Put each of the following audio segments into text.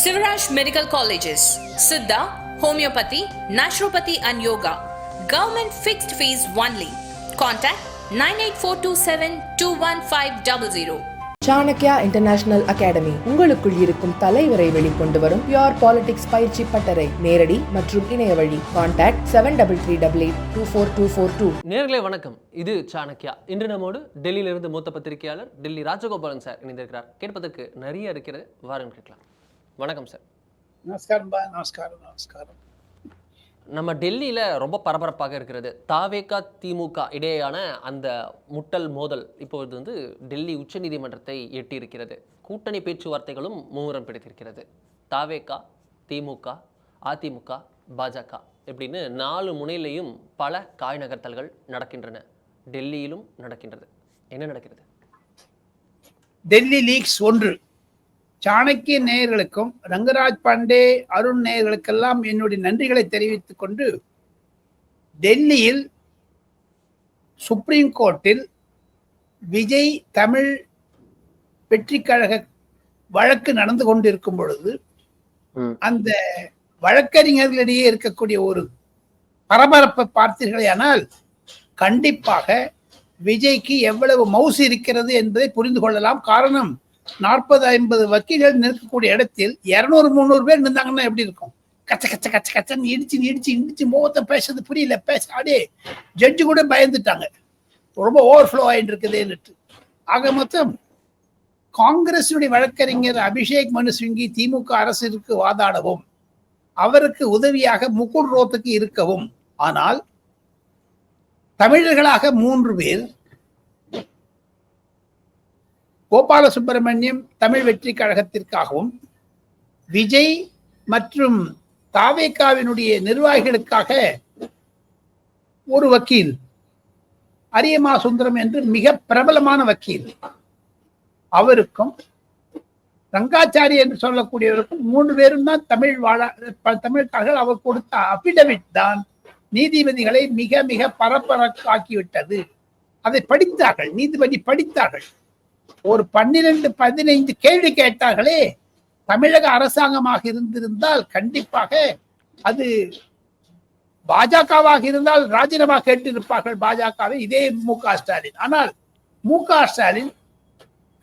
Sivaraj Medical Colleges, Siddha, Homeopathy, Naturopathy and Yoga. Government fixed fees only. Contact 98427 21500. Chanakya international academy உங்களுக்குள் இருக்கும் தலைவரை வெளிக்கொண்டு வரும் pure politics பயிற்சி பட்டறை நேரடி மற்றும் இணைய வழி. Contact seven double three double eight two four two four two நேர்களே வணக்கம். இது சாணக்யா இன்று நம்மோடு டெல்லியிலிருந்து மூத்த பத்திரிகையாளர் டெல்லி ராஜகோபாலன் சார் இணைந்திருக்கிறார். கேட்பதற்கு நிறைய இருக்கிறது. வாருங்கள் கேட்கலாம். வணக்கம் சார் நமஸ்காரம் பா நமஸ்காரம் நமஸ்காரம். நம்ம டெல்லியில் ரொம்ப பரபரப்பாக இருக்கிறது தாவேகா திமுக இடையேயான அந்த முட்டல் மோதல் இப்பொழுது வந்து டெல்லி உச்சநீதிமன்றத்தை எட்டியிருக்கிறது. கூட்டணி பேச்சுவார்த்தைகளும் மும்முரம் பிடித்திருக்கிறது. தாவேகா திமுக அதிமுக பாஜக இப்படின்னு நாலு முனையிலையும் பல காய் நகர்த்தல்கள் நடக்கின்றன. டெல்லியிலும் நடக்கின்றது. என்ன நடக்கிறது? டெல்லி லீக்ஸ் ஒன்று. சாணக்கிய நேயர்களுக்கும் ரங்கராஜ் பாண்டே அருண் நேயர்களுக்கெல்லாம் என்னுடைய நன்றிகளை தெரிவித்துக் கொண்டு டெல்லியில் சுப்ரீம் கோர்ட்டில் விஜய் தமிழ் வெற்றி கழக வழக்கு நடந்து கொண்டிருக்கும் பொழுது. அந்த வழக்கறிஞர்களிடையே இருக்கக்கூடிய ஒரு பரபரப்பை பார்த்தீர்களேயானால் கண்டிப்பாக விஜய்க்கு எவ்வளவு மவுசு இருக்கிறது என்பதை புரிந்து கொள்ளலாம் காரணம் நாற்பது ஐம்பது வக்கீல்கள் நிற்கக்கூடிய இடத்தில் இருநூறு முந்நூறு பேர் நின்றாங்கன்னா எப்படி இருக்கும்? கச்ச கச்ச கச்ச கச்சன்னு இடிச்சு இடிச்சு இடிச்சு முகத்தை பேசுறது புரியல பேச அப்படியே ஜட்ஜு கூட பயந்துட்டாங்க. ரொம்ப ஓவர்ஃப்ளோ ஆகிட்டு இருக்குதுன்னுட்டு ஆக மொத்தம் காங்கிரசுடைய வழக்கறிஞர் அபிஷேக் மனு சிங்கி திமுக அரசிற்கு வாதாடவும் அவருக்கு உதவியாக முகுல் ரோத்துக்கு இருக்கவும் ஆனால் தமிழர்களாக மூன்று பேர் கோபால சுப்பிரமணியம் தமிழ் வெற்றி கழகத்திற்காகவும் விஜய் மற்றும் தாவேகாவினுடைய நிர்வாகிகளுக்காக ஒரு வக்கீல் அரியமா சுந்தரம் என்று மிக பிரபலமான வக்கீல். அவருக்கும் ரங்காச்சாரி என்று சொல்லக்கூடியவருக்கும் மூன்று பேரும் தான் தமிழ் வாழ ப- தமிழ்காரர்கள். அவர் கொடுத்த அபிடவிட் தான் நீதிபதிகளை மிக மிக பரபரப்பாக்கிவிட்டது. அதை படித்தார்கள் நீதிபதி படித்தார்கள். ஒரு பன்னிரண்டு பதினைந்து கேள்வி கேட்டார்களே. தமிழக அரசாங்கமாக இருந்திருந்தால் கண்டிப்பாக அது பாஜகவாக இருந்தால் ராஜினாமா கேட்டிருப்பார்கள் பாஜகவை இதே மு க ஸ்டாலின். ஆனால் மு க ஸ்டாலின்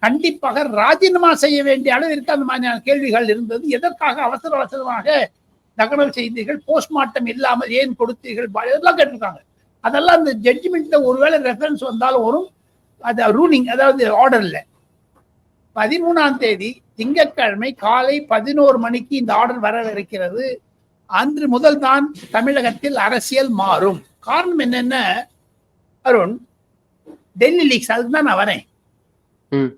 கண்டிப்பாக ராஜினாமா செய்ய வேண்டிய அளவிற்கு அந்த மாதிரியான கேள்விகள் இருந்தது. எதற்காக அவசர அவசரமாக தகனம் செய்தீர்கள்? போஸ்ட்மார்ட்டம் இல்லாமல் ஏன் கொடுத்தீர்கள்? இதெல்லாம் கேட்டிருக்காங்க. அதெல்லாம் அந்த ஜட்ஜ்மெண்ட்ல ஒருவேளை ரெஃபரன்ஸ் வந்தாலும் வரும். அது ரூலிங் அதாவது ஆர்டர்ல பதிமூணாம் தேதி திங்கட்கிழமை காலை பதினோரு மணிக்கு இந்த ஆர்டர் வரவிருக்கிறது. அன்று முதல் தான் தமிழகத்தில் அரசியல் மாறும். காரணம் என்னென்ன? அருண் டெல்லி லீக்ஸ் அதுக்கு தான் நான் வரேன். ம்.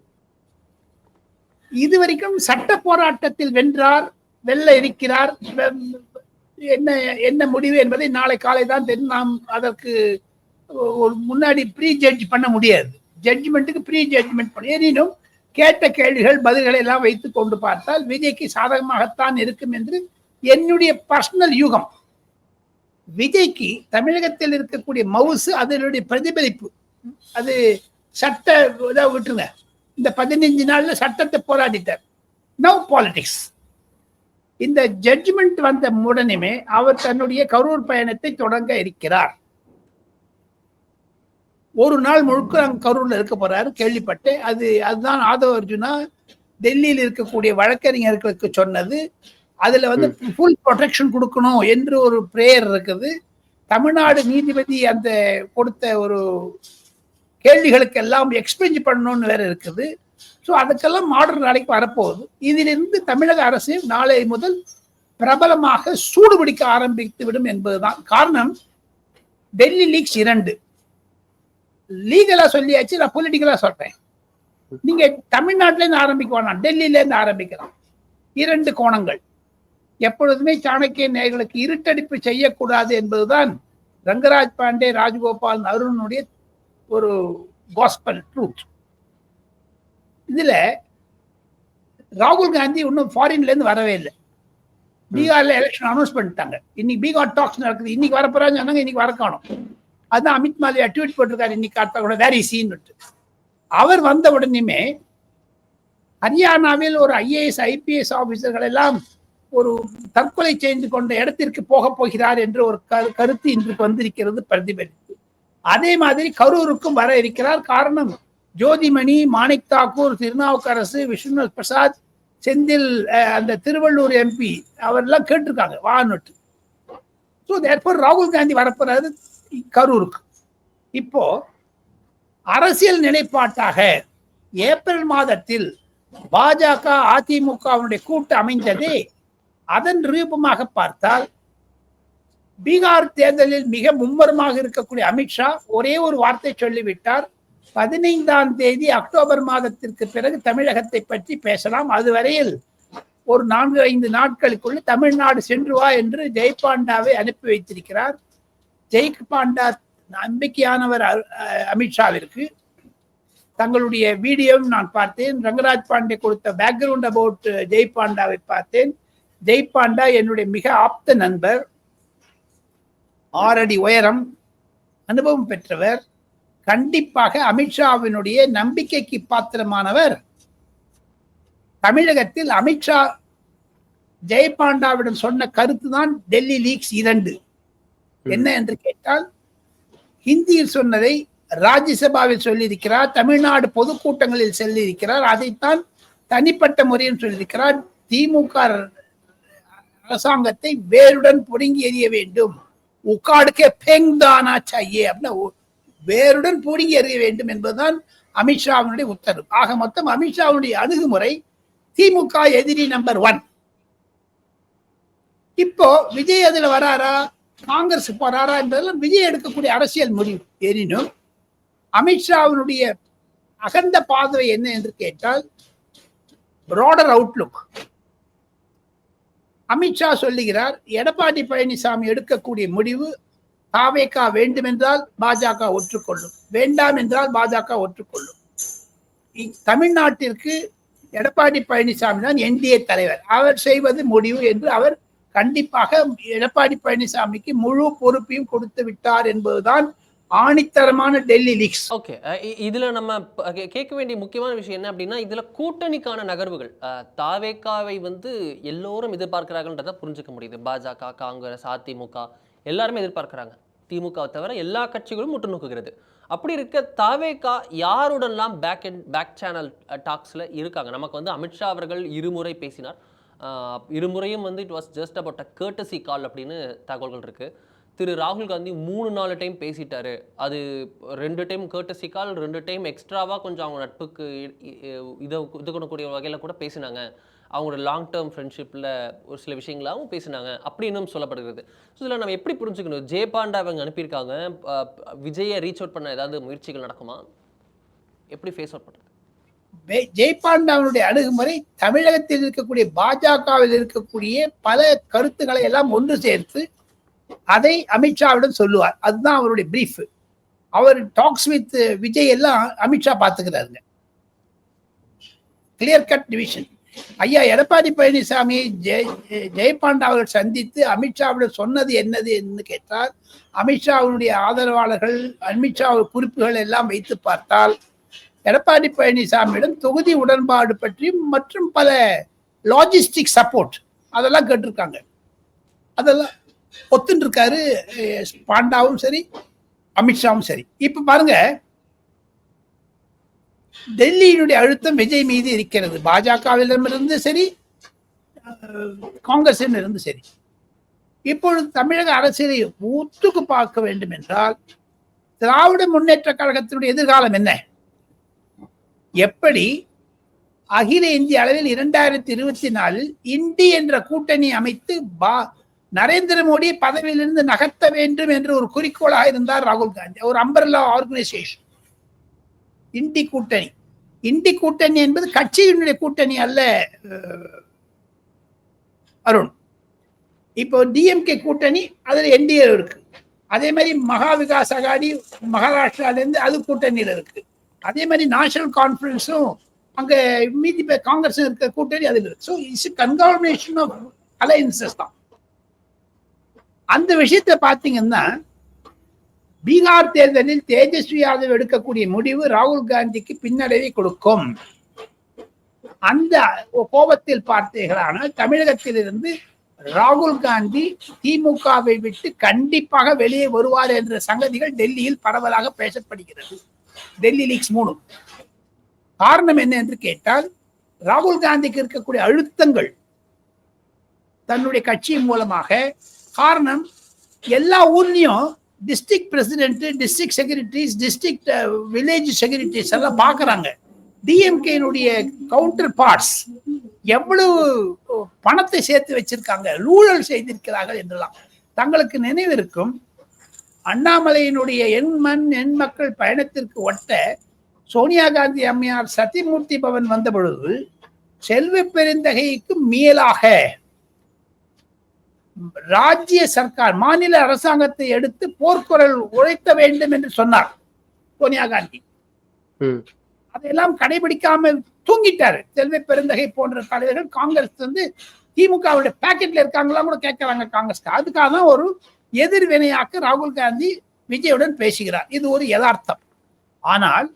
இதுவரைக்கும் சட்ட போராட்டத்தில் வென்றார் வெல்ல இருக்கிறார் என்ன என்ன முடிவு என்பதை நாளை காலை தான் தெரியும் நாம் அதற்கு ஒரு முன்னாடி ப்ரீ ஜட்ஜ் பண்ண முடியாது. ஜட்ஜ்மெண்ட்டுக்கு ப்ரீ ஜட்ஜ்மெண்ட் பண்ண எனினும் கேட்ட கேள்விகள் பதில்களை எல்லாம் வைத்து கொண்டு பார்த்தால் விஜய்க்கு சாதகமாகத்தான் இருக்கும் என்று என்னுடைய பர்சனல் யூகம். விஜய்க்கு தமிழகத்தில் இருக்கக்கூடிய மவுசு அதனுடைய பிரதிபலிப்பு. அது சட்ட இதை விட்டுருங்க. இந்த பதினஞ்சு நாள்ல சட்டத்தை போராடிட்டார். நவ் பாலிடிக்ஸ் இந்த ஜட்ஜ்மெண்ட் வந்த உடனேமே அவர் தன்னுடைய கரூர் பயணத்தை தொடங்க இருக்கிறார். ஒரு நாள் முழுக்க அங்க கரூர்ல இருக்க போறாரு. கேள்விப்பட்டேன் அது அதுதான் ஆதவ அர்ஜுனா டெல்லியில் இருக்கக்கூடிய வழக்கறிஞர்களுக்கு சொன்னது. அதுல வந்து ஃபுல் ப்ரொடெக்ஷன் கொடுக்கணும் என்று ஒரு பிரேயர் இருக்குது. தமிழ்நாடு நீதிபதி அந்த கொடுத்த ஒரு கேள்விகளுக்கு எல்லாம் எக்ஸ்பெஞ்ச் பண்ணணும்னு வேற இருக்குது. ஸோ அதுக்கெல்லாம் மாடர்ன் நாளைக்கு வரப்போகுது. இதிலிருந்து தமிழக அரசு நாளை முதல் பிரபலமாக சூடு பிடிக்க ஆரம்பித்து விடும் என்பதுதான். காரணம் டெல்லி லீக்ஸ் இரண்டு. லீகலா சொல்லியாச்சு நான் பொலிட்டிக்கலா சொல்றேன். நீங்க தமிழ்நாட்டில இருந்து ஆரம்பிக்க வேணாம் டெல்லியில இருந்து ஆரம்பிக்கலாம். இரண்டு கோணங்கள். எப்பொழுதுமே சாணக்கிய நேயர்களுக்கு இருட்டடிப்பு செய்யக்கூடாது என்பதுதான் ரங்கராஜ் பாண்டே ராஜகோபால் அருணுடைய ஒரு காஸ்பல் ட்ரூத் இதுல ராகுல் காந்தி இன்னும் ஃபாரின்ல இருந்து வரவே இல்லை. பீகார்ல எலெக்ஷன் அனௌன்ஸ் பண்ணிட்டாங்க. இன்னைக்கு பீகார் டாக்ஸ் நடக்குது. இன்னைக்கு வரப்போறாங்க சொன்னாங்க இன்னைக்கு வர காணும் அதான் அமித் மாலியா ட்வீட் போட்டிருக்காரு இன்னைக்கு அடுத்த கூட வேற சீன் அவர் வந்த உடனேமே ஹரியானாவில் ஒரு ஐஏஎஸ் ஐபிஎஸ் ஆபீசர்கள் எல்லாம் ஒரு தற்கொலை செய்து கொண்ட இடத்திற்கு போக போகிறார் என்று ஒரு கரு- கருத்து இன்றைக்கு வந்திருக்கிறது பிரதிபலித்து அதே மாதிரி கரூருக்கும் வர இருக்கிறார் காரணம் ஜோதிமணி மாணிக் தாக்கூர் திருநாவுக்கரசு விஷ்ணுநாத் பிரசாத் செந்தில் அஹ், அந்த திருவள்ளூர் எம்பி அவரெல்லாம் கேட்டிருக்காங்க வான்னுட்டு ஸோ தேர்ஃபோர் ராகுல் காந்தி வரப்போறாரு. கரூருக்கு. இப்போ அரசியல் நிலைப்பாட்டாக ஏப்ரல் மாதத்தில் பாஜக அதிமுகவினுடைய கூட்டு அமைந்ததே அதன் ரூபமாக பார்த்தால் பீகார் தேர்தலில் மிக மும்முரமாக இருக்கக்கூடிய அமித்ஷா ஒரே ஒரு வார்த்தை சொல்லிவிட்டார். பதினைந்தாம் தேதி அக்டோபர் மாதத்திற்கு பிறகு தமிழகத்தை பற்றி பேசலாம். அதுவரையில் ஒரு நான்கு ஐந்து நாட்களுக்குள்ள தமிழ்நாடு சென்று வா என்று ஜெய்பாண்டாவை அனுப்பி வைத்திருக்கிறார். ஜெய்பாண்டா நம்பிக்கையானவர் அ- அமித்ஷாவிற்கு தங்களுடைய வீடியோவும் நான் பார்த்தேன். ரங்கராஜ் பாண்டே கொடுத்த பேக்ரவுண்ட் அபவுட் ஜெய் பாண்டாவை பார்த்தேன். ஜெய் பாண்டா என்னுடைய மிக ஆப்த நண்பர். ஆறடி உயரம் அனுபவம் பெற்றவர். கண்டிப்பாக அமித்ஷாவினுடைய நம்பிக்கைக்கு பாத்திரமானவர். தமிழகத்தில் அமித்ஷா ஜெயபாண்டாவிடம் சொன்ன கருத்து தான் டெல்லி லீக்ஸ் இரண்டு. என்ன என்று கேட்டால் ஹிந்தியில் சொன்னதை ராஜ்யசபாவில் சொல்லியிருக்கிறார் தமிழ்நாடு பொதுக்கூட்டங்களில் சொல்லியிருக்கிறார் அதைத்தான் தனிப்பட்ட முறையில் சொல்லியிருக்கிறார் திமுக அரசாங்கத்தை வேருடன் புடுங்கி எறிய வேண்டும். உக்காடுக்கே பெங்தானா சாயே அப்படின்னா வேருடன் புடுங்கி எறிய வேண்டும் என்பதுதான் அமித்ஷாவினுடைய உத்தரவு. ஆக மொத்தம் அமித்ஷாவுடைய அணுகுமுறை திமுக எதிரி நம்பர் ஒன். இப்போ விஜய் அதுல வராரா? காங்கிரஸ் போறாரா என்பதெல்லாம் விஜய் எடுக்கக்கூடிய அரசியல் முடிவு. எனினும் அமித்ஷாவினுடைய அகந்த பார்வை என்ன என்று கேட்டால் broader அவுட்லுக் அமித்ஷா சொல்லுகிறார் எடப்பாடி பழனிசாமி எடுக்கக்கூடிய முடிவு தாவேகா வேண்டுமென்றால் பாஜக ஒற்றுக்கொள்ளும். வேண்டாம் என்றால் பாஜக ஒற்றுக்கொள்ளும். தமிழ்நாட்டிற்கு எடப்பாடி பழனிசாமி தான் என்டிஏ தலைவர். அவர் செய்வது முடிவு என்று அவர் கண்டிப்பாக எடப்பாடி பழனிசாமிக்கு முழு பொறுப்பையும் கொடுத்து விட்டார் என்பதுதான் ஆணித்தரமான டெல்லி லீக்ஸ் ஓகே இதுல நம்ம கே- கேட்க வேண்டிய முக்கியமான விஷயம் என்ன அப்படின்னா இதுல கூட்டணிக்கான நகர்வுகள் தாவேக்காவை வந்து எல்லோரும் எதிர்பார்க்கிறார்கள்ன்றத புரிஞ்சுக்க முடியுது. பாஜக காங்கிரஸ் அதிமுக எல்லாருமே எதிர்பார்க்கிறாங்க. திமுகவை தவிர எல்லா கட்சிகளும் முட்டு நோக்குகிறது அப்படி இருக்க தாவேக்கா யாருடன்லாம் பேக் அண்ட் பேக் சேனல் டாக்ஸில் இருக்காங்க? நமக்கு வந்து அமித்ஷா அவர்கள் இருமுறை பேசினார். இருமுறையும் வந்து it was just about a courtesy call அப்படின்னு தகவல்கள் இருக்குது திரு ராகுல் காந்தி மூணு நாலு டைம் பேசிட்டாரு. அது ரெண்டு டைம் கேர்டசி கால் ரெண்டு டைம் எக்ஸ்ட்ராவாக கொஞ்சம் அவங்க நட்புக்கு இதை இது பண்ணக்கூடிய வகையில் கூட பேசினாங்க. அவங்களோட லாங் டேர்ம் ஃப்ரெண்ட்ஷிப்பில் ஒரு சில விஷயங்களாகவும் பேசினாங்க. அப்படின்னும் சொல்லப்படுகிறது. ஸோ இதில் நம்ம எப்படி புரிஞ்சுக்கணும்? ஜே பாண்டா அவங்க அனுப்பியிருக்காங்க. விஜயை ரீச் அவுட் பண்ண ஏதாவது முயற்சிகள் நடக்குமா? எப்படி ஃபேஸ் அவுட் பண்ணுறது ஜெயபாண்டாவினுடைய அணுகுமுறை தமிழகத்தில் இருக்கக்கூடிய பாஜகவில் இருக்கக்கூடிய பல கருத்துக்களை எல்லாம் ஒன்று சேர்த்து அதை அமித்ஷாவிடம் சொல்லுவார். அதுதான் அவருடைய பிரீஃப் அவர் டாக்ஸ் வித் விஜய் எல்லாம் அமித்ஷா பார்த்துக்கிறாருங்க. கிளியர் கட் டிவிஷன் ஐயா எடப்பாடி பழனிசாமி ஜெய் ஜெயபாண்டா அவர்கள் சந்தித்து அமித்ஷாவிடம் சொன்னது என்னது என்று கேட்டால் அமித்ஷாவினுடைய ஆதரவாளர்கள் அமித்ஷா குறிப்புகள் எல்லாம் வைத்து பார்த்தால் எடப்பாடி பழனிசாமியிடம் தொகுதி உடன்பாடு பற்றி மற்றும் பல லாஜிஸ்டிக் சப்போர்ட் அதெல்லாம் கேட்டிருக்காங்க. அதெல்லாம் ஒத்துன்னு இருக்காரு பாண்டாவும் சரி அமித்ஷாவும் சரி. இப்ப பாருங்க டெல்லியினுடைய அழுத்தம் விஜய் மீது இருக்கிறது. பாஜகவிடமிருந்து சரி அஹ், காங்கிரசிடமிருந்து சரி. இப்பொழுது தமிழக அரசியலை ஊத்துக்கு பார்க்க வேண்டும் என்றால் திராவிட முன்னேற்ற கழகத்தினுடைய எதிர்காலம் என்ன? எப்படி அகில இந்திய அளவில் இரண்டாயிரத்தி இருபத்தி நாலில் இந்தி என்ற கூட்டணி அமைத்து பா நரேந்திர மோடி பதவியிலிருந்து நகர்த்த வேண்டும் என்று ஒரு குறிக்கோளாக இருந்தார் ராகுல் காந்தி. ஒரு அம்பர்லா ஆர்கனைசேஷன் இந்தி கூட்டணி. இந்தி கூட்டணி என்பது கட்சியினுடைய கூட்டணி அல்ல அருண். இப்போ டிஎம்கே கூட்டணி அதில் என்டிஏ இருக்கு. அதே மாதிரி மகா விகாஸ் அகாடி மகாராஷ்டிராலேருந்து அது கூட்டணியில் இருக்கு. அதே மாதிரி நேஷனல் கான்ஃபரன்ஸும் அங்க மீதி காங்கிரஸ் இருக்க கூட்டணி அதில் இருக்கு. So it's combination of alliances தான். அந்த விஷயத்தை பார்த்தீங்கன்னா பீகார் தேர்தலில் தேஜஸ்வி யாதவ் எடுக்கக்கூடிய முடிவு ராகுல் காந்திக்கு பின்னடைவை கொடுக்கும். அந்த கோபத்தில் பார்த்தீர்களானால் தமிழகத்திலிருந்து ராகுல் காந்தி திமுகவை விட்டு கண்டிப்பாக வெளியே வருவார் என்ற சங்கதிகள் டெல்லியில் பரவலாக பேசப்படுகிறது. டெல்லி லீக்ஸ் மூணு காரணம் என்ன என்று கேட்டால் ராகுல் காந்திக்கு இருக்கக்கூடிய அழுத்தங்கள் தன்னுடைய கட்சியின் மூலமாக காரணம் எல்லா ஊர்லயும் district president district secretaries district village secretaries எல்லாம் பார்க்குறாங்க டிஎம்கேனுடைய கவுண்டர் பார்ட்ஸ் எவ்வளவு பணத்தை சேர்த்து வச்சிருக்காங்க ஊழல் செய்திருக்கிறார்கள் என்றெல்லாம். தங்களுக்கு நினைவு இருக்கும் அண்ணாமலையினுடைய எண் மண் எண் மக்கள் பயணத்திற்கு ஒட்ட சோனியா காந்தி அம்மையார் சத்தியமூர்த்தி பவன் வந்த பொழுது செல்வ பெருந்தகைக்கு மேலாக ராஜ்ய சர்க்கார் மாநில அரசாங்கத்தை எடுத்து போர்க்குரல் உழைத்த வேண்டும் என்று சொன்னார் சோனியா காந்தி. அதையெல்லாம் கடைபிடிக்காம தூங்கிட்டாரு. செல்வ பெருந்தகை போன்ற தலைவர்கள் காங்கிரஸ் வந்து திமுகவுடைய பாக்கெட்ல இருக்காங்களா கூட கேட்கறாங்க காங்கிரஸ் அதுக்காக தான் ஒரு எதிர்வினையாக்க ராகுல் காந்தி விஜயுடன் பேசுகிறார். இது ஒரு யதார்த்தம். ஆனால்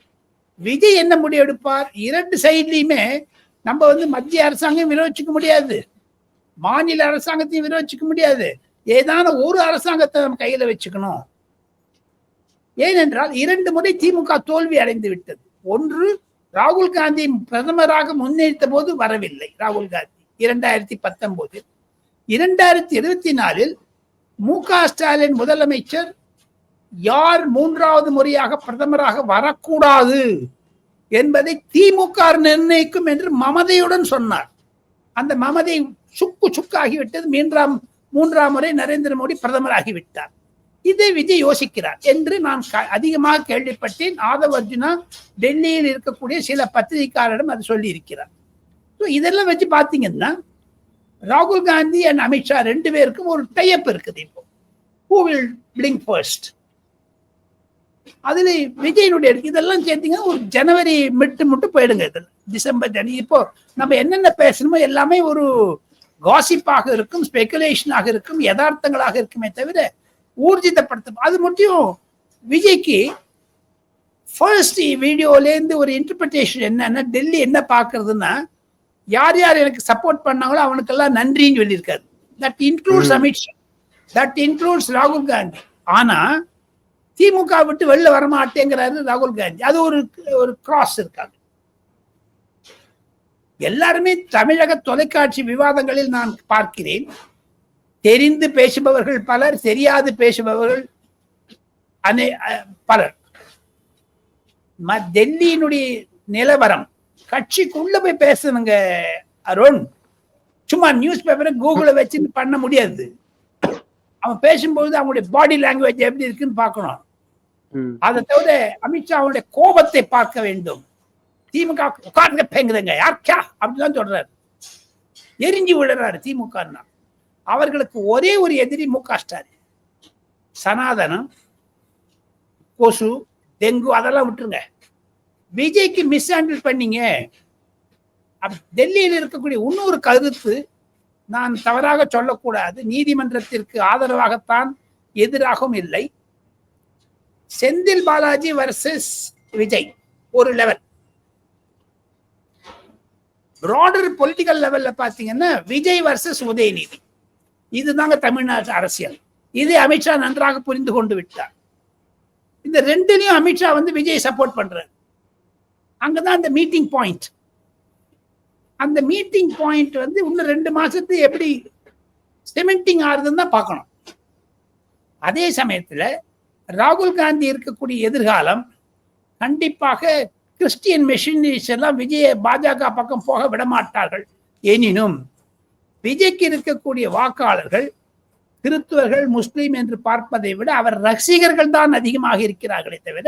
விஜய் என்ன முடிவெடுப்பார் இரண்டு சைட்லையுமே நம்ம வந்து மத்திய அரசாங்கம் விரோதிச்சுக்க முடியாது. மாநில அரசாங்கத்தையும் விரோதிச்சுக்க முடியாது. ஏதான ஒரு அரசாங்கத்தை நம்ம கையில வச்சுக்கணும். ஏனென்றால் இரண்டு முறை திமுக தோல்வி அடைந்து விட்டது. ஒன்று ராகுல் காந்தி பிரதமராக முன்னெடுத்த போது வரவில்லை. ராகுல் காந்தி இரண்டாயிரத்தி பத்தொன்பது. இரண்டாயிரத்தி இருபத்தி நாலில் மு க ஸ்டாலின் முதலமைச்சர் யார் மூன்றாவது முறையாக பிரதமராக வரக்கூடாது என்பதை திமுக நிர்ணயிக்கும் என்று மமதையுடன் சொன்னார். அந்த மமதை சுக்கு சுக்காகிவிட்டது. மீன்றாம் மூன்றாம் முறை நரேந்திர மோடி பிரதமராகிவிட்டார். இதை விஜய் யோசிக்கிறார் என்று நான் அதிகமாக கேள்விப்பட்டேன். ஆதவ் அர்ஜுனா டெல்லியில் இருக்கக்கூடிய சில பத்திரிகையாளரிடம் அது சொல்லி இருக்கிறார் இதெல்லாம் வச்சு பார்த்தீங்கன்னா ராகுல் காந்தி அண்ட் அமித்ஷா ரெண்டு பேருக்கும் ஒரு டைப் இருக்குது இப்போ. ஹூ வில் பிளிங் ஃபர்ஸ்ட் அதுல விஜயனுடைய இதெல்லாம் சேர்த்தீங்கன்னா ஒரு ஜனவரி மிட்டு மட்டும் போயிடுங்க இதில் டிசம்பர் ஜனவரி. இப்போ நம்ம என்னென்ன பேசணுமோ எல்லாமே ஒரு காசிப்பாக இருக்கும் ஸ்பெகுலேஷனாக இருக்கும் யதார்த்தங்களாக இருக்குமே தவிர ஊர்ஜிதப்படுத்த அது மட்டும் விஜய்க்கு ஃபர்ஸ்ட் வீடியோலேருந்து ஒரு இன்டர்பிரிட்டேஷன் என்னன்னா டெல்லி என்ன பார்க்கறதுன்னா யார் யார் எனக்கு சப்போர்ட் பண்ணாங்களோ அவனுக்கெல்லாம் நன்றின்னு சொல்லியிருக்காரு. That includes Amit Shah that includes ராகுல் காந்தி ஆனா திமுக விட்டு வெளில வரமாட்டேங்கிறாரு ராகுல் காந்தி. அது ஒரு ஒரு கிராஸ் இருக்காங்க. எல்லாருமே தமிழக தொலைக்காட்சி விவாதங்களில் நான் பார்க்கிறேன். தெரிந்து பேசுபவர்கள் பலர் தெரியாது பேசுபவர்கள் அனே பலர். டெல்லியினுடைய நிலவரம் கட்சிக்குள்ள போய் பேசணுங்க அருண். சும்மா நியூஸ் பேப்பரை கூகுள வச்சு பண்ண முடியாது. அவன் பேசும்போது அவங்களுடைய பாடி லாங்குவேஜ் எப்படி இருக்குன்னு பார்க்கணும். அதை தவிர அமித்ஷா அவருடைய கோபத்தை பார்க்க வேண்டும். திமுக உட்கார்ந்து பேங்குதுங்க. யார்க்கா? அப்படிதான் சொல்றாரு. எரிஞ்சு விடுறாரு திமுக அவர்களுக்கு ஒரே ஒரு எதிரி மு க ஸ்டாலின். சனாதனம் கொசு டெங்கு அதெல்லாம் விட்டுருங்க. விஜய்க்கு மிஸ் ஹேண்டில் பண்ணீங்க டெல்லியில் இருக்கக்கூடிய இன்னொரு கருத்து நான் தவறாக சொல்லக்கூடாது. நீதிமன்றத்திற்கு ஆதரவாகத்தான் எதிராகவும் இல்லை. செந்தில் பாலாஜி வர்சஸ் விஜய் ஒரு லெவல் பிராடர் பொலிட்டிக்கல் லெவல்ல பாத்தீங்கன்னா விஜய் வர்சஸ் உதயநிதி. இதுதாங்க தமிழ்நாட்டு அரசியல். இதை அமித்ஷா நன்றாக புரிந்து கொண்டு விட்டார். இந்த ரெண்டுலையும் அமித்ஷா வந்து விஜய் சப்போர்ட் பண்றாரு. அங்கதான் அந்த மீட்டிங் பாயிண்ட் அந்த மீட்டிங் பாயிண்ட் வந்து இன்னும் ரெண்டு மாசத்து எப்படி சிமெண்டிங் ஆகுதுன்னு தான் பார்க்கணும். அதே சமயத்தில் ராகுல் காந்தி இருக்கக்கூடிய எதிர்காலம் கண்டிப்பாக கிறிஸ்டியன் மெஷினரிஸ் எல்லாம் விஜய பாஜக பக்கம் போக விடமாட்டார்கள். எனினும் விஜய்க்கு இருக்கக்கூடிய வாக்காளர்கள் கிறிஸ்துவர்கள் முஸ்லீம் என்று பார்ப்பதை விட அவர் ரசிகர்கள் தான் அதிகமாக இருக்கிறார்களே தவிர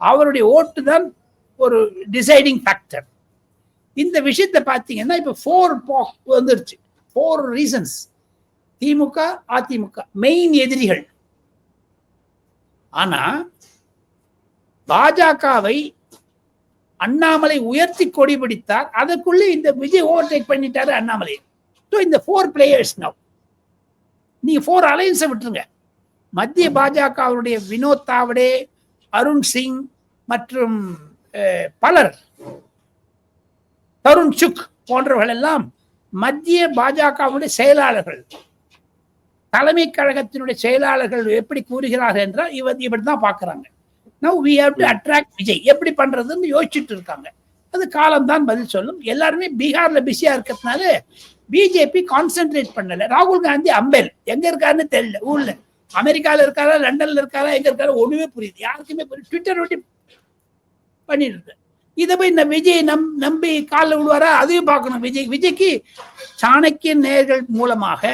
அவருடைய ஓட்டு தான் ஒரு டிசைடிங் ஃபேக்டர் இந்த விஷயத்தை பார்த்தீங்கன்னா இப்போ ஃபோர் வந்துருச்சு. Four reasons DMK AIADMK main எதிரிகள். ஆனா பாஜகவை அண்ணாமலை உயர்த்தி கொடி பிடித்தார். அதற்குள்ளே இந்த விஜய் ஓவர்டேக் பண்ணிட்டாரு அண்ணாமலை. ஸோ இந்த ஃபோர் பிளேயர்ஸ் நவ் நீங்க ஃபோர் அலைன்ஸை விட்டுருங்க. மத்திய பாஜகவுடைய வினோத் தாவடே அருண் சிங் மற்றும் பலர் தருண் சுக் போன்றவர்கள் எல்லாம் மத்திய பாஜகவுடைய செயலாளர்கள். தலைமை கழகத்தினுடைய செயலாளர்கள் எப்படி கூறுகிறார்கள் என்றால் இவர் இப்படி தான் பார்க்குறாங்க. Now we have to attract Vijay. எப்படி பண்றதுன்னு யோசிச்சுட்டு இருக்காங்க. அது காலம்தான் பதில் சொல்லும். எல்லாருமே பீகார்ல பிஸியா இருக்கிறதுனால பிஜேபி கான்சென்ட்ரேட் பண்ணல. ராகுல் காந்தி அம்பேல். எங்க இருக்காருன்னு தெரியல. ஊர்ல. அமெரிக்கால இருக்காரா லண்டன்ல இருக்காரா எங்க இருக்காரா ஒன்றுமே புரியுது யாருக்குமே புரியுது ட்விட்டர் ஒட்டி பண்ணிட்டு இதை போய் இந்த விஜய் நம் நம்பி காலில் விழுவாரா? அதையும் பார்க்கணும். விஜய் விஜய்க்கு சாணக்கிய நேர்கள் மூலமாக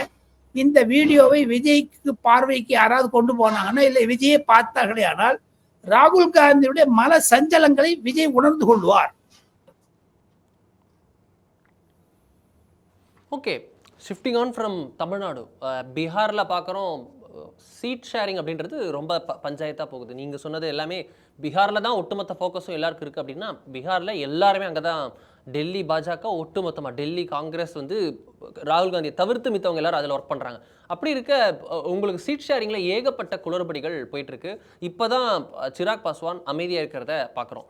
இந்த வீடியோவை விஜய்க்கு பார்வைக்கு யாராவது கொண்டு போனாங்கன்னா இல்லை விஜயை பார்த்தார்களே ஆனால் ராகுல் காந்தியுடைய மன சஞ்சலங்களை விஜய் உணர்ந்து கொள்வார். Okay shifting on from Tamil Nadu. பீகாரில் பார்க்குறோம் சீட் ஷேரிங் அப்படின்றது ரொம்ப ப பஞ்சாயத்தாக போகுது. நீங்கள் சொன்னது எல்லாமே பீகாரில் தான் ஒட்டுமொத்த ஃபோக்கஸும் எல்லாருக்கும் இருக்குது அப்படின்னா பீகாரில் எல்லாருமே அங்கே தான் டெல்லி பாஜக ஒட்டுமொத்தமாக டெல்லி காங்கிரஸ் வந்து ராகுல் காந்தியை தவிர்த்து மித்தவங்க எல்லாரும் அதில் ஒர்க் பண்ணுறாங்க அப்படி இருக்க உங்களுக்கு சீட் ஷேரிங்கில் ஏகப்பட்ட குளறுபடிகள் போயிட்டுருக்கு. இப்போ தான் சிராக் பாஸ்வான் அமைதியாக இருக்கிறத பார்க்குறோம்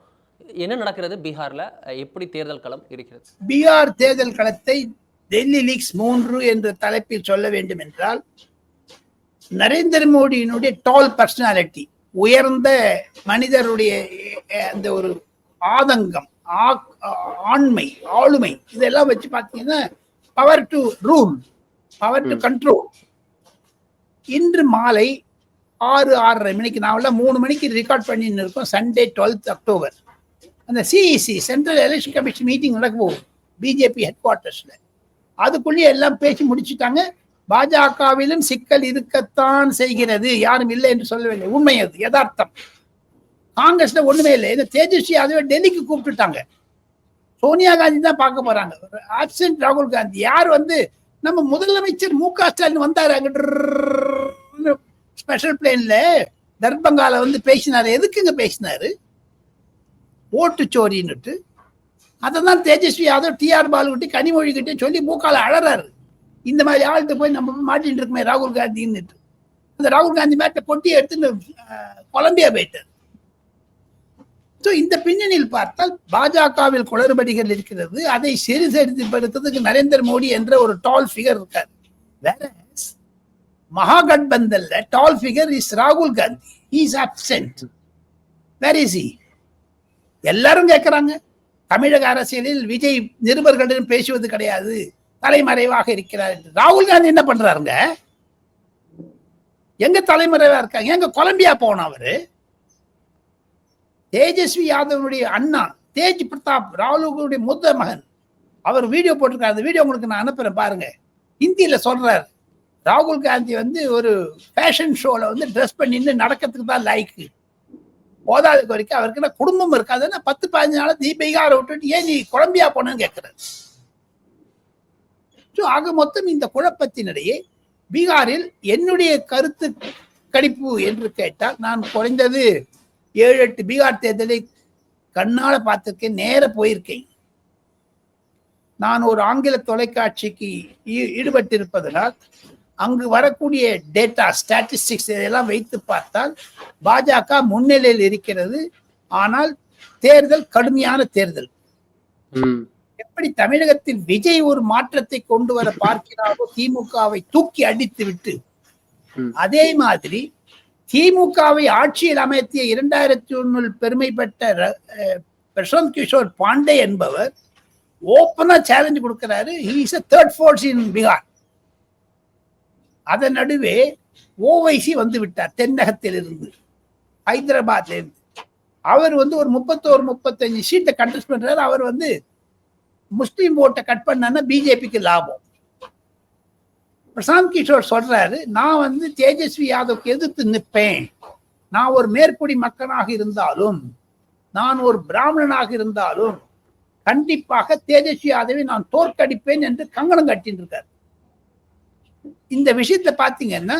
என்ன நடக்கிறது பீகாரில்? எப்படி தேர்தல் களம் இருக்கிறது? பீகார் தேர்தல் களத்தை டெல்லி லீக்ஸ் மூன்று என்ற தலைப்பில் சொல்ல வேண்டும் என்றால் நரேந்திர மோடியினுடைய டால் பர்சனாலிட்டி உயர்ந்த மனிதருடைய அந்த ஒரு ஆதங்கம் ஆண்மை ஆளுமை இதெல்லாம் வச்சு பார்த்தீங்கன்னா power to rule power to control இன்று மாலை ஆறு ஆறரை மணிக்கு நான் மூணு மணிக்கு ரெக்கார்ட் பண்ணின்னு இருக்கோம் சண்டே டுவெல்த் அக்டோபர் அந்த CEC central election commission meeting நடக்க போகுது பிஜேபி ஹெட் குவார்ட்டர்ஸ்ல அதுக்குள்ளேயே எல்லாம் பேசி முடிச்சுட்டாங்க. பாஜகவிலும் சிக்கல் இருக்கத்தான் செய்கிறது. யாரும் இல்லை என்று சொல்லவில்லை. உண்மை அது யதார்த்தம். காங்கிரஸ்ல ஒண்ணுமே இல்லை. இந்த தேஜஸ்வி அதுவே டெல்லிக்கு கூப்பிட்டுட்டாங்க. சோனியா காந்தி தான் பார்க்க போறாங்க. ஆப்சென்ட் ராகுல் காந்தி. யார் வந்து நம்ம முதலமைச்சர் மு க ஸ்டாலின் வந்தாரு அங்க. ஸ்பெஷல் பிளேன்ல தர்பங்கால வந்து பேசினாரு. எதுக்குங்க பேசினாரு? ஓட்டு சோரின்னுட்டு. அதை தான் தேஜஸ்வி யாதவ் டிஆர் பாலுகிட்ட கனிமொழி கிட்டே சொல்லி மூக்கால அழறாரு. இந்த மாதிரி ஆள்கிட்ட போய் நம்ம மாட்டின்னு இருக்குமே ராகுல் காந்தின்னுட்டு. அந்த ராகுல் காந்தி மேட்டை பொட்டி எடுத்து கொலம்பியா போயிட்டார். ஸோ இந்த பின்னணியில் பார்த்தால் பாஜகவில் குளறுபடிகள் இருக்கிறது. அதை சீர்திருத்தப்படுத்துறதுக்கு நரேந்திர மோடி என்ற ஒரு டால் ஃபிகர் இருக்கார். வேற மகாகட்பந்தல்ல டால் ஃபிகர் இஸ் ராகுல் Gandhi. Is absent where is இ எல்லாரும் கேட்குறாங்க தமிழக அரசியலில் விஜய் நிருபர்களிடம் பேசுவது கிடையாது. தலைமறைவாக இருக்கிறார் என்று. ராகுல் காந்தி என்ன பண்றாருங்க? எங்க தலைமறைவா இருக்காங்க? எங்க கொலம்பியா போன அவரு. தேஜஸ்வி யாதவனுடைய அண்ணா தேஜ் பிரதாப் ராகுலுடைய முத்த மகன். அவர் வீடியோ போட்டிருக்காரு. அந்த வீடியோ உங்களுக்கு நான் அனுப்புறேன் பாருங்க. ஹிந்தியில சொல்றாரு. ராகுல் காந்தி வந்து ஒரு ஃபேஷன் ஷோல வந்து ட்ரெஸ் பண்ணிட்டு நடக்கிறதுக்கு தான் லைக்கு போதாதுக்கு வரைக்கும் அவருக்கு என்ன குடும்பம் இருக்காதுன்னா பத்து பதினஞ்சு நாள் தீபிகாரை விட்டுட்டு ஏன் நீ கொலம்பியா போனேன்னு கேட்கிறாரு. ஸோ ஆக மொத்தம் இந்த குழப்பத்தினிடையே பீகாரில் என்னுடைய கருத்து கணிப்பு என்று கேட்டால் நான் குறைந்தது ஏழு எட்டு பீகார் தேர்தலை கண்ணால பார்த்திருக்கேன் நேர போயிருக்கேன். நான் ஒரு ஆங்கில தொலைக்காட்சிக்கு ஈடுபட்டிருப்பதனால் அங்கு வரக்கூடிய டேட்டா ஸ்டாட்டிஸ்டிக்ஸ் இதெல்லாம் வைத்து பார்த்தால் பாஜக முன்னிலையில் இருக்கிறது. ஆனால் தேர்தல் கடுமையான தேர்தல். எப்படி தமிழகத்தில் விஜய் ஒரு மாற்றத்தை கொண்டு வர பார்க்கிறாரோ திமுகவை தூக்கி அடித்து விட்டு. அதே மாதிரி திமுகவை ஆட்சியில் அமைத்திய இரண்டாயிரத்தி ஒன்னில் பெருமை பெற்ற பிரசாந்த் கிஷோர் பாண்டே என்பவர் ஓப்பனா சேலஞ்ச் கொடுக்கிறாரு. Is a third force in Bihar அதன் நடுவே ஓவைசி வந்து விட்டார் தென்னகத்தில் இருந்து ஹைதராபாத்ல இருந்து. அவர் வந்து ஒரு முப்பத்தோரு முப்பத்தஞ்சு சீட்டை கண்டெஸ்ட் பண்றாரு. அவர் வந்து முஸ்லீம் ஓட்டை கட் பண்ணா பிஜேபிக்கு லாபம். பிரசாந்த் கிஷோர் சொல்றாரு நான் வந்து தேஜஸ்வி யாதவுக்கு எதிர்த்து நிற்பேன். நான் ஒரு மேற்குடி மக்களாக இருந்தாலும் நான் ஒரு பிராமணனாக இருந்தாலும் கண்டிப்பாக தேஜஸ்வி யாதவை நான் தோற்கடிப்பேன் என்று கங்கணம் கட்டின்னு இருக்கார். இந்த விஷயத்தை பார்த்தீங்கன்னா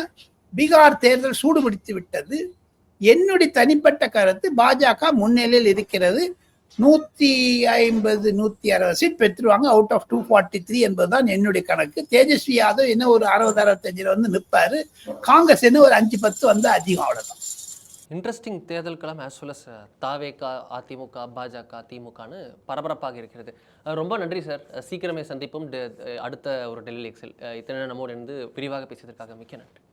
பீகார் தேர்தல் சூடுபிடித்து விட்டது. என்னுடைய தனிப்பட்ட கருத்து பாஜக முன்னிலையில் இருக்கிறது. நூத்தி ஐம்பது நூத்தி அறுபது seat பெற்றுருவாங்க. Out of two forty three என்பதுதான் என்னுடைய கணக்கு. தேஜஸ்வி யாதவ் என்ன ஒரு அறுபது அறுபத்தஞ்சில் வந்து நிற்பாரு காங்கிரஸ் என்ன ஒரு அஞ்சு பத்து வந்து அதிகம் அவ்வளவுதான். இன்ட்ரெஸ்டிங் தேர்தல் களம் ஆஸ் வெல் அஸ் தாவேகா அதிமுக பாஜக திமுகன்னு பரபரப்பாக இருக்கிறது. ரொம்ப நன்றி சார். சீக்கிரமே சந்திப்போம். அடுத்த ஒரு டெல்லி எக்ஸல் இத்தனை நம்மோடு இருந்து விரிவாக பேசியதற்காக மிக்க நன்றி.